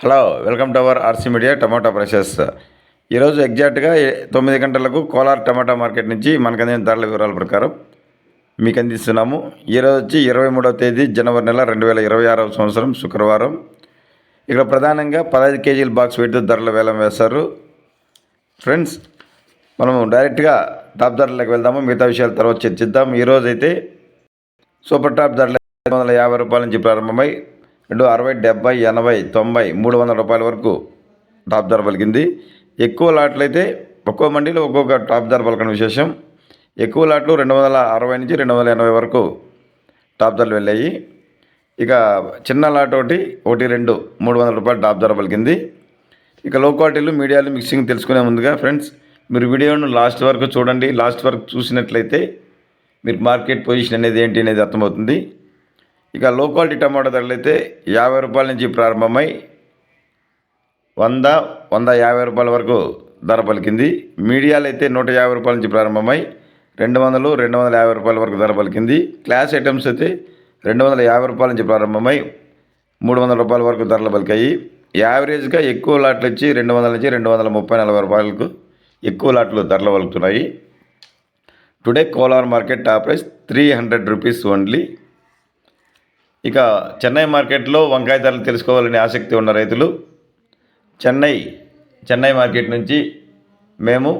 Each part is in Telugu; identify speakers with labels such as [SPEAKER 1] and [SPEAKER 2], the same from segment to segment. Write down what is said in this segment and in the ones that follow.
[SPEAKER 1] Hello welcome to our RC media tomato prices ఈరోజు ఎగ్జాక్ట్గా తొమ్మిది గంటలకు కోలార్ టమాటా మార్కెట్ నుంచి మనకు అందిన ధరల వివరాల ప్రకారం మీకు అందిస్తున్నాము. ఈరోజు వచ్చి ఇరవై మూడవ తేదీ జనవరి నెల రెండు వేల ఇరవై ఆరవ సంవత్సరం శుక్రవారం. ఇక్కడ ప్రధానంగా పదహైదు కేజీల బాక్స్ వెయిట్ ధరల వేలం వేస్తారు ఫ్రెండ్స్ మనము డైరెక్ట్గా టాప్ ధరలకు వెళ్దాము మిగతా విషయాల తర్వాత చర్చిద్దాం. ఈరోజు అయితే సూపర్ టాప్ ధరలు ఐదు వందల యాభై రూపాయల నుంచి ప్రారంభమై రెండు అరవై డెబ్బై ఎనభై తొంభై మూడు వందల రూపాయల వరకు టాప్ ధర పలికింది. ఎక్కువ లాట్లు అయితే ఒక్కో మండీలో ఒక్కొక్క టాప్ ధర పలకడం విశేషం. ఎక్కువ లాట్లు రెండు వందల అరవై నుంచి రెండు వందల ఎనభై వరకు టాప్ ధరలు వెళ్ళాయి. ఇక చిన్న లాట్ ఒకటి ఒకటి రెండు మూడు వందల రూపాయలు టాప్ ధర పలికింది. ఇక లో క్వాలిటీలు మీడియాలు మిక్సింగ్ తెలుసుకునే ముందుగా ఫ్రెండ్స్ మీరు వీడియోను లాస్ట్ వరకు చూడండి. లాస్ట్ వరకు చూసినట్లయితే మీరు మార్కెట్ పొజిషన్ అనేది ఏంటి అనేది అర్థమవుతుంది. ఇక లో క్వాలిటీ టమాటా ధరలు అయితే యాభై రూపాయల నుంచి ప్రారంభమై వంద వంద యాభై రూపాయల వరకు ధర పలికింది. మీడియాలు అయితే నూట యాభై రూపాయల నుంచి ప్రారంభమై రెండు వందలు రెండు వందల యాభై రూపాయల వరకు ధర పలికింది. క్లాస్ ఐటమ్స్ అయితే రెండు వందల యాభై రూపాయల నుంచి ప్రారంభమై మూడు వందల రూపాయల వరకు ధరలు పలికాయి. యావరేజ్గా ఎక్కువ లాట్లు వచ్చి రెండు వందల నుంచి రెండు వందల ముప్పై నలభై రూపాయలకు ఎక్కువ లాట్లు ధరలు పలుకుతున్నాయి. Today Kolar market top price three hundred rupees only. ఇక చెన్నై మార్కెట్లో వంకాయ ధరలు తెలుసుకోవాలని ఆసక్తి ఉన్న రైతులు చెన్నై చెన్నై మార్కెట్ నుంచి మేము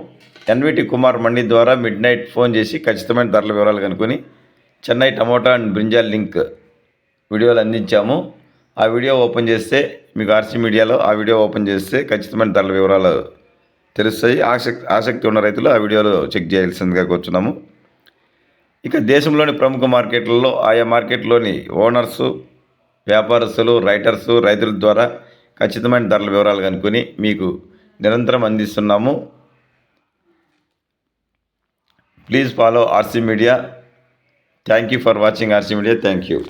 [SPEAKER 1] ఎన్విటి కుమార్ మండి ద్వారా మిడ్ నైట్ ఫోన్ చేసి ఖచ్చితమైన ధరల వివరాలు కనుక్కొని Chennai tomato and brinjal link వీడియోలు అందించాము. ఆ వీడియో ఓపెన్ చేస్తే మీకు ఆర్సీ మీడియాలో ఆ వీడియో ఓపెన్ చేస్తే ఖచ్చితమైన ధరల వివరాలు తెలుస్తాయి. ఆసక్తి ఆసక్తి ఉన్న రైతులు ఆ వీడియోలో చెక్ చేయాల్సిందిగా కూర్చున్నాము. ఇక దేశంలోని ప్రముఖ మార్కెట్లలో ఆయా మార్కెట్లోని ఓనర్సు వ్యాపారస్తులు రైటర్సు రైతుల ద్వారా ఖచ్చితమైన ధరల వివరాలు కనుక్కొని మీకు నిరంతరం అందిస్తున్నాము. Please follow RC media thank you for watching RC media thank you